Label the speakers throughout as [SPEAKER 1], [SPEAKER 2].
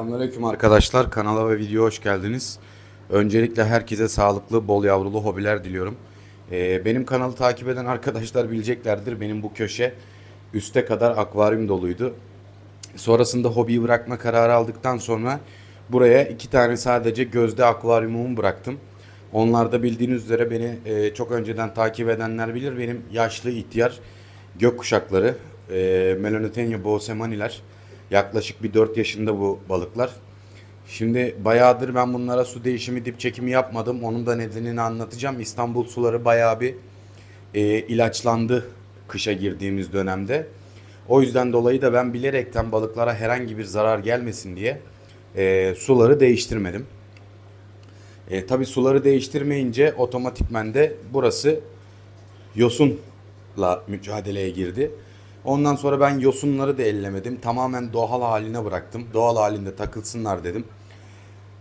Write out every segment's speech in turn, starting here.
[SPEAKER 1] Selamünaleyküm arkadaşlar. Kanala ve videoya hoş geldiniz. Öncelikle herkese sağlıklı, bol yavrulu hobiler diliyorum. Ee, benim kanalı takip eden arkadaşlar bileceklerdir. Benim bu köşe üste kadar akvaryum doluydu. Sonrasında hobiyi bırakma kararı aldıktan sonra buraya iki tane sadece gözde akvaryumumu bıraktım. Onlar da bildiğiniz üzere beni e, çok önceden takip edenler bilir. Benim yaşlı ihtiyar gökkuşakları, e, Melanothenia bosemaniler. Yaklaşık bir 4 yaşında bu balıklar. Şimdi bayağıdır ben bunlara su değişimi, dip çekimi yapmadım. Onun da nedenini anlatacağım. İstanbul suları bayağı bir e, ilaçlandı kışa girdiğimiz dönemde. O yüzden dolayı da ben bilerekten balıklara herhangi bir zarar gelmesin diye e, suları değiştirmedim. E, tabii suları değiştirmeyince otomatikmen de burası yosunla mücadeleye girdi. Ondan sonra ben yosunları da ellemedim. Tamamen doğal haline bıraktım. Doğal halinde takılsınlar dedim.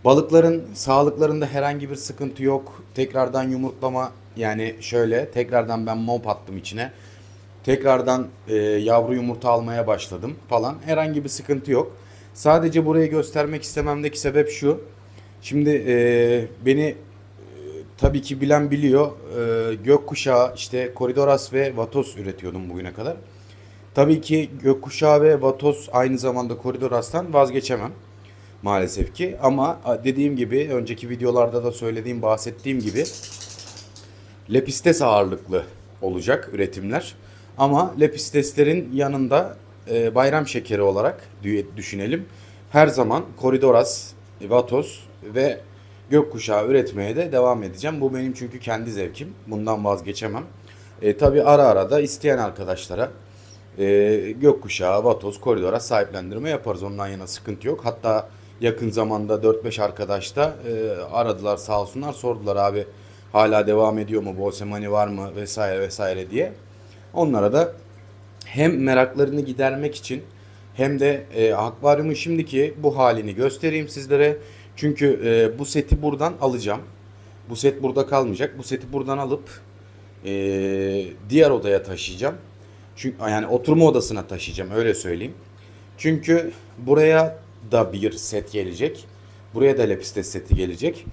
[SPEAKER 1] Balıkların sağlıklarında herhangi bir sıkıntı yok. Tekrardan yumurtlama yani şöyle tekrardan ben mop attım içine. Tekrardan e, yavru yumurta almaya başladım falan. Herhangi bir sıkıntı yok. Sadece burayı göstermek istememdeki sebep şu. Şimdi e, beni e, tabii ki bilen biliyor. E, gökkuşağı işte koridoras ve vatos üretiyordum bugüne kadar. Tabii ki gökkuşağı ve vatos aynı zamanda koridorastan vazgeçemem maalesef ki. Ama dediğim gibi önceki videolarda da söylediğim bahsettiğim gibi lepistes ağırlıklı olacak üretimler. Ama lepisteslerin yanında e, bayram şekeri olarak dü- düşünelim. Her zaman koridoras, vatos ve gökkuşağı üretmeye de devam edeceğim. Bu benim çünkü kendi zevkim. Bundan vazgeçemem. E, tabii ara ara da isteyen arkadaşlara e, gökkuşağı, vatos, koridora sahiplendirme yaparız. Ondan yana sıkıntı yok. Hatta yakın zamanda 4-5 arkadaş da e, aradılar sağ olsunlar. Sordular abi hala devam ediyor mu, Bosemani var mı vesaire vesaire diye. Onlara da hem meraklarını gidermek için hem de e, akvaryumun şimdiki bu halini göstereyim sizlere. Çünkü e, bu seti buradan alacağım. Bu set burada kalmayacak. Bu seti buradan alıp e, diğer odaya taşıyacağım. Çünkü yani oturma odasına taşıyacağım öyle söyleyeyim. Çünkü buraya da bir set gelecek. Buraya da lepistes seti gelecek.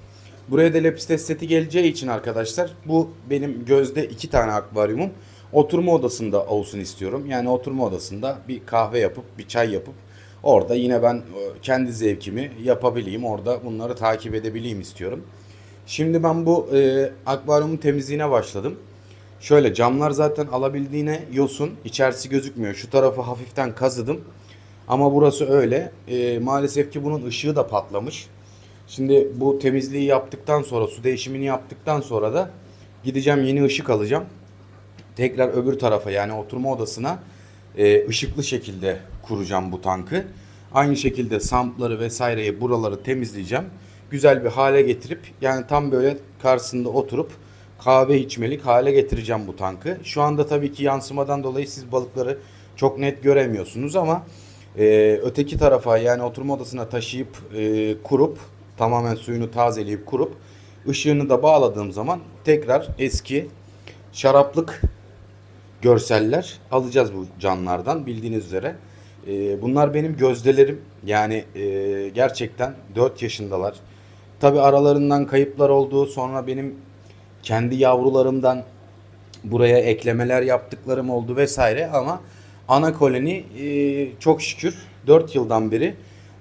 [SPEAKER 1] Buraya da lepistes seti geleceği için arkadaşlar bu benim gözde iki tane akvaryumum. Oturma odasında olsun istiyorum. Yani oturma odasında bir kahve yapıp bir çay yapıp orada yine ben e, kendi zevkimi yapabileyim. Orada bunları takip edebileyim istiyorum. Şimdi ben bu e, akvaryumun temizliğine başladım. Şöyle camlar zaten alabildiğine yosun. içerisi gözükmüyor. Şu tarafı hafiften kazıdım. Ama burası öyle. E, maalesef ki bunun ışığı da patlamış. Şimdi bu temizliği yaptıktan sonra, su değişimini yaptıktan sonra da gideceğim yeni ışık alacağım. Tekrar öbür tarafa yani oturma odasına e, ışıklı şekilde kuracağım bu tankı. Aynı şekilde sampları vesaireyi buraları temizleyeceğim. Güzel bir hale getirip yani tam böyle karşısında oturup kahve içmelik hale getireceğim bu tankı. Şu anda tabii ki yansımadan dolayı siz balıkları çok net göremiyorsunuz ama e, öteki tarafa yani oturma odasına taşıyıp e, kurup tamamen suyunu tazeleyip kurup ışığını da bağladığım zaman tekrar eski şaraplık görseller alacağız bu canlardan bildiğiniz üzere. E, bunlar benim gözdelerim yani e, gerçekten 4 yaşındalar. Tabi aralarından kayıplar oldu sonra benim kendi yavrularımdan buraya eklemeler yaptıklarım oldu vesaire ama ana koloni e, çok şükür 4 yıldan beri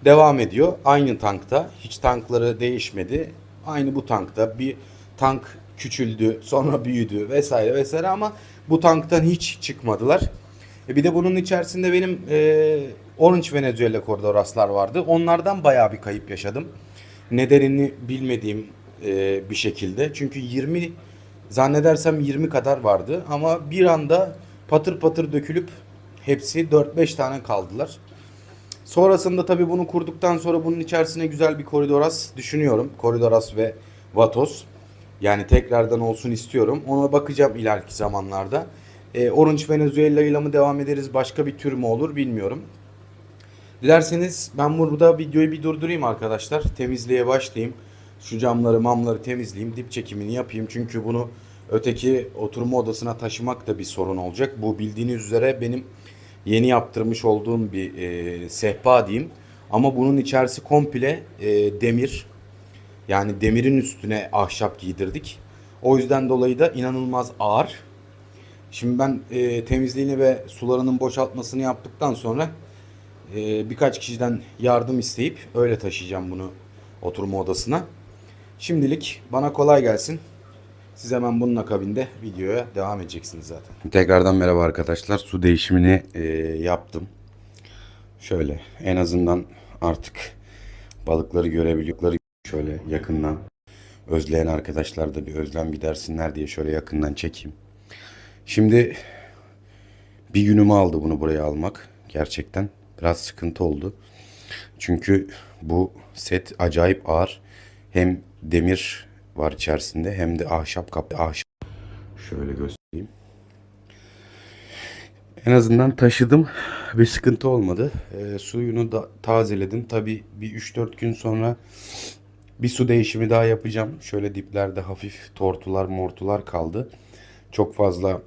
[SPEAKER 1] devam ediyor. Aynı tankta hiç tankları değişmedi. Aynı bu tankta bir tank küçüldü sonra büyüdü vesaire vesaire ama bu tanktan hiç çıkmadılar. E bir de bunun içerisinde benim e, Orange Venezuela Cordoraslar vardı. Onlardan bayağı bir kayıp yaşadım. Nedenini bilmediğim e, bir şekilde. Çünkü 20 zannedersem 20 kadar vardı ama bir anda patır patır dökülüp hepsi 4-5 tane kaldılar. Sonrasında tabii bunu kurduktan sonra bunun içerisine güzel bir koridoras düşünüyorum. Koridoras ve vatos. Yani tekrardan olsun istiyorum. Ona bakacağım ileriki zamanlarda. E, Orange Venezuela ile mi devam ederiz? Başka bir tür mü olur bilmiyorum. Dilerseniz ben burada videoyu bir durdurayım arkadaşlar. Temizliğe başlayayım. Şu camları mamları temizleyeyim. Dip çekimini yapayım. Çünkü bunu öteki oturma odasına taşımak da bir sorun olacak. Bu bildiğiniz üzere benim yeni yaptırmış olduğum bir e, sehpa diyeyim. Ama bunun içerisi komple e, demir. Yani demirin üstüne ahşap giydirdik. O yüzden dolayı da inanılmaz ağır. Şimdi ben e, temizliğini ve sularının boşaltmasını yaptıktan sonra e, birkaç kişiden yardım isteyip öyle taşıyacağım bunu oturma odasına. Şimdilik bana kolay gelsin. Siz hemen bunun akabinde videoya devam edeceksiniz zaten. Tekrardan merhaba arkadaşlar. Su değişimini e, yaptım. Şöyle en azından artık balıkları görebiliyorlar. Şöyle yakından özleyen arkadaşlar da bir özlem gidersinler diye şöyle yakından çekeyim. Şimdi bir günümü aldı bunu buraya almak. Gerçekten biraz sıkıntı oldu. Çünkü bu set acayip ağır. Hem demir var içerisinde hem de ahşap kaplı ahşap. Şöyle göstereyim. En azından taşıdım bir sıkıntı olmadı. Ee, suyunu da tazeledim. Tabi bir 3-4 gün sonra bir su değişimi daha yapacağım. Şöyle diplerde hafif tortular mortular kaldı. Çok fazla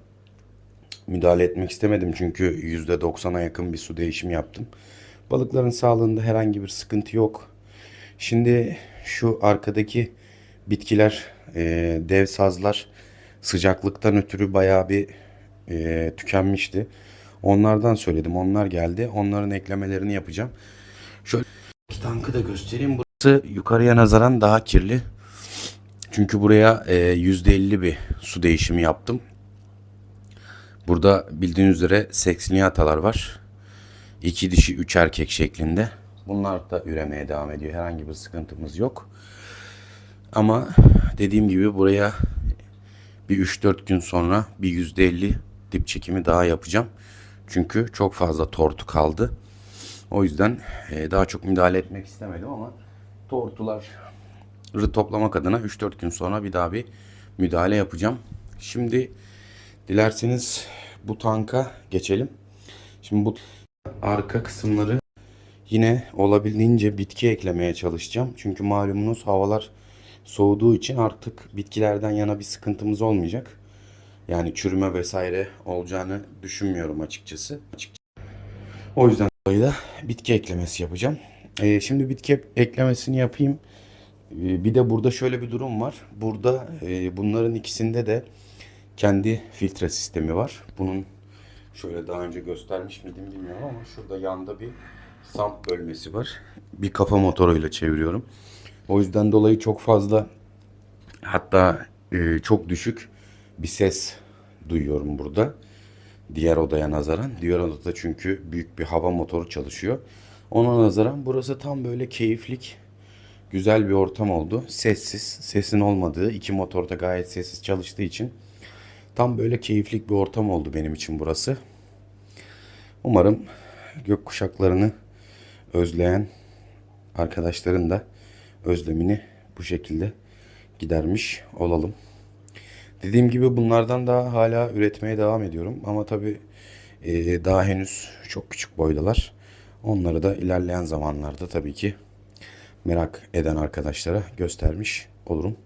[SPEAKER 1] müdahale etmek istemedim çünkü %90'a yakın bir su değişimi yaptım. Balıkların sağlığında herhangi bir sıkıntı yok. Şimdi şu arkadaki bitkiler, e, dev sazlar sıcaklıktan ötürü bayağı bir e, tükenmişti. Onlardan söyledim. Onlar geldi. Onların eklemelerini yapacağım. Şöyle iki tankı da göstereyim. Burası yukarıya nazaran daha kirli. Çünkü buraya e, %50 bir su değişimi yaptım. Burada bildiğiniz üzere seksniyatalar var. İki dişi, üç erkek şeklinde. Bunlar da üremeye devam ediyor. Herhangi bir sıkıntımız yok. Ama dediğim gibi buraya bir 3-4 gün sonra bir %50 dip çekimi daha yapacağım. Çünkü çok fazla tortu kaldı. O yüzden e, daha çok müdahale etmek istemedim ama tortuları toplamak adına 3-4 gün sonra bir daha bir müdahale yapacağım. Şimdi dilerseniz bu tanka geçelim. Şimdi bu arka kısımları yine olabildiğince bitki eklemeye çalışacağım. Çünkü malumunuz havalar soğuduğu için artık bitkilerden yana bir sıkıntımız olmayacak. Yani çürüme vesaire olacağını düşünmüyorum açıkçası. O yüzden dolayı da bitki eklemesi yapacağım. Ee, şimdi bitki eklemesini yapayım. Ee, bir de burada şöyle bir durum var. Burada e, bunların ikisinde de kendi filtre sistemi var. Bunun şöyle daha önce göstermiş miydim bilmiyorum ama şurada yanda bir samp bölmesi var. Bir kafa motoruyla çeviriyorum. O yüzden dolayı çok fazla hatta e, çok düşük bir ses duyuyorum burada. Diğer odaya nazaran. Diğer odada çünkü büyük bir hava motoru çalışıyor. Ona nazaran burası tam böyle keyiflik, güzel bir ortam oldu. Sessiz, sesin olmadığı, iki motor da gayet sessiz çalıştığı için tam böyle keyiflik bir ortam oldu benim için burası. Umarım gökkuşaklarını özleyen arkadaşların da özlemini bu şekilde gidermiş olalım. Dediğim gibi bunlardan daha hala üretmeye devam ediyorum. Ama tabii e, daha henüz çok küçük boydalar. Onları da ilerleyen zamanlarda tabii ki merak eden arkadaşlara göstermiş olurum.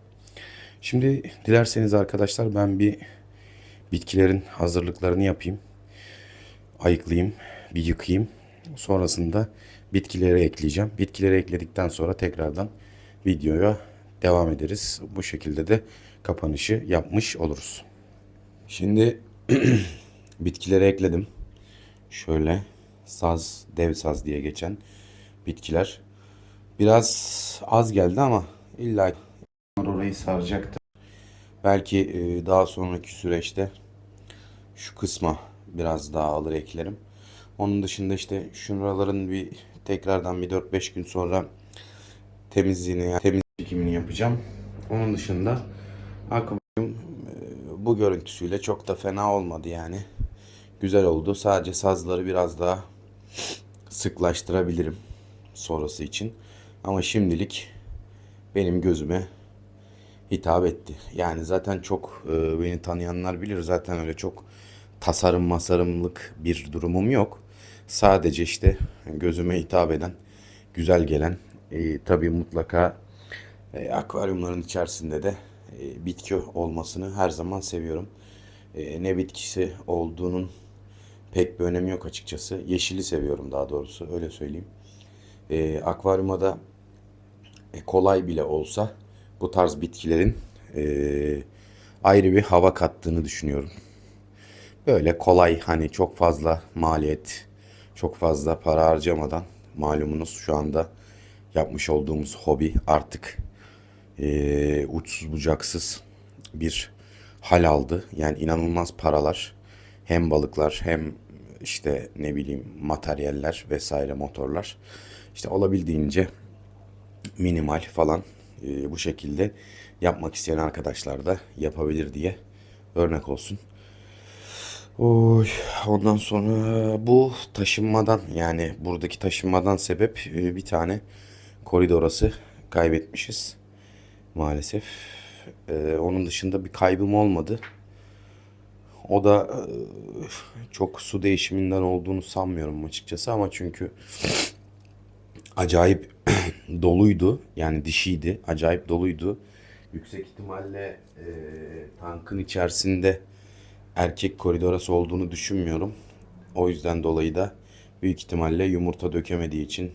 [SPEAKER 1] Şimdi dilerseniz arkadaşlar ben bir bitkilerin hazırlıklarını yapayım. Ayıklayayım, bir yıkayayım. Sonrasında bitkileri ekleyeceğim. Bitkileri ekledikten sonra tekrardan videoya devam ederiz. Bu şekilde de kapanışı yapmış oluruz. Şimdi bitkileri ekledim. Şöyle saz, dev saz diye geçen bitkiler. Biraz az geldi ama illa orayı saracaktır. Belki e, daha sonraki süreçte şu kısma biraz daha alır eklerim. Onun dışında işte şuraların bir tekrardan bir 4-5 gün sonra temizliğini, temiz çekimini yapacağım. Onun dışında akvaryum e, bu görüntüsüyle çok da fena olmadı yani. Güzel oldu. Sadece sazları biraz daha sıklaştırabilirim sonrası için. Ama şimdilik benim gözüme hitap etti. Yani zaten çok e, beni tanıyanlar bilir. Zaten öyle çok tasarım masarımlık bir durumum yok. Sadece işte gözüme hitap eden, güzel gelen, e, tabii mutlaka e, akvaryumların içerisinde de e, bitki olmasını her zaman seviyorum. E, ne bitkisi olduğunun pek bir önemi yok açıkçası. Yeşili seviyorum daha doğrusu öyle söyleyeyim. e, akvaryuma da e, kolay bile olsa bu tarz bitkilerin e, ayrı bir hava kattığını düşünüyorum. Böyle kolay hani çok fazla maliyet, çok fazla para harcamadan malumunuz şu anda yapmış olduğumuz hobi artık e, uçsuz bucaksız bir hal aldı. Yani inanılmaz paralar hem balıklar hem işte ne bileyim materyaller vesaire motorlar işte olabildiğince minimal falan e, bu şekilde yapmak isteyen arkadaşlar da yapabilir diye örnek olsun. Oy, ondan sonra bu taşınmadan yani buradaki taşınmadan sebep e, bir tane koridorası kaybetmişiz maalesef. E, onun dışında bir kaybım olmadı. O da e, çok su değişiminden olduğunu sanmıyorum açıkçası ama çünkü acayip doluydu. Yani dişiydi. Acayip doluydu. Yüksek ihtimalle e, tankın içerisinde erkek koridorası olduğunu düşünmüyorum. O yüzden dolayı da büyük ihtimalle yumurta dökemediği için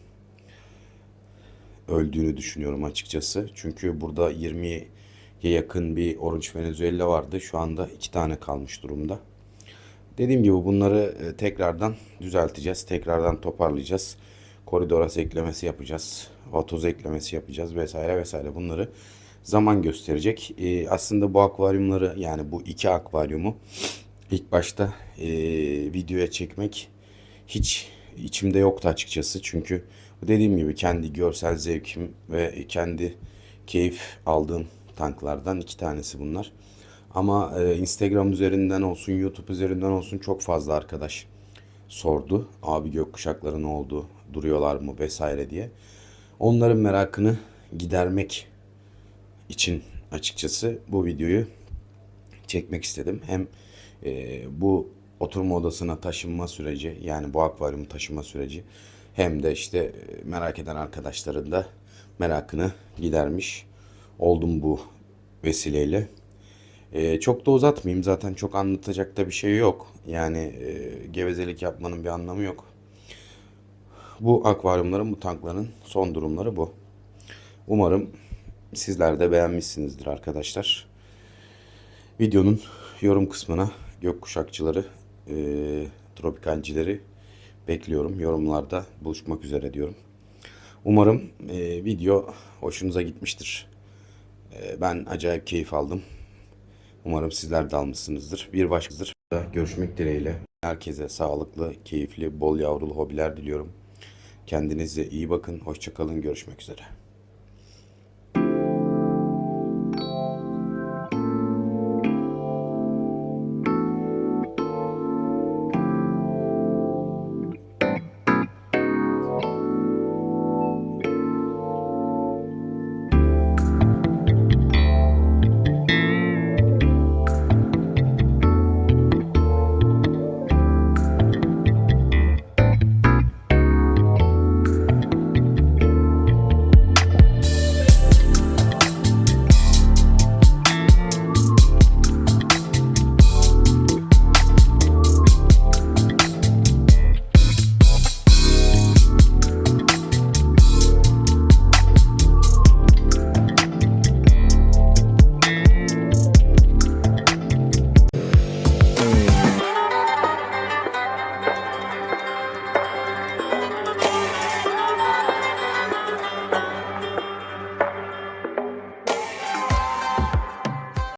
[SPEAKER 1] öldüğünü düşünüyorum açıkçası. Çünkü burada 20'ye yakın bir orange venezuela vardı. Şu anda iki tane kalmış durumda. Dediğim gibi bunları e, tekrardan düzelteceğiz. Tekrardan toparlayacağız. Koridoras eklemesi yapacağız. Vatoz eklemesi yapacağız vesaire vesaire. Bunları zaman gösterecek. E, aslında bu akvaryumları yani bu iki akvaryumu ilk başta e, videoya çekmek hiç içimde yoktu açıkçası. Çünkü dediğim gibi kendi görsel zevkim ve kendi keyif aldığım tanklardan iki tanesi bunlar. Ama e, Instagram üzerinden olsun, YouTube üzerinden olsun çok fazla arkadaş sordu. Abi gökkuşakları ne oldu, duruyorlar mı vesaire diye. Onların merakını gidermek için açıkçası bu videoyu çekmek istedim. Hem e, bu oturma odasına taşınma süreci yani bu akvaryumu taşıma süreci hem de işte e, merak eden arkadaşların da merakını gidermiş oldum bu vesileyle. E, çok da uzatmayayım zaten çok anlatacak da bir şey yok. Yani e, gevezelik yapmanın bir anlamı yok. Bu akvaryumların, bu tankların son durumları bu. Umarım sizler de beğenmişsinizdir arkadaşlar. Videonun yorum kısmına gökkuşakçıları, e, tropikalcileri bekliyorum. Yorumlarda buluşmak üzere diyorum. Umarım e, video hoşunuza gitmiştir. E, ben acayip keyif aldım. Umarım sizler de almışsınızdır. Bir başkadır. Görüşmek dileğiyle. Herkese sağlıklı, keyifli, bol yavrulu hobiler diliyorum. Kendinize iyi bakın. Hoşçakalın. Görüşmek üzere.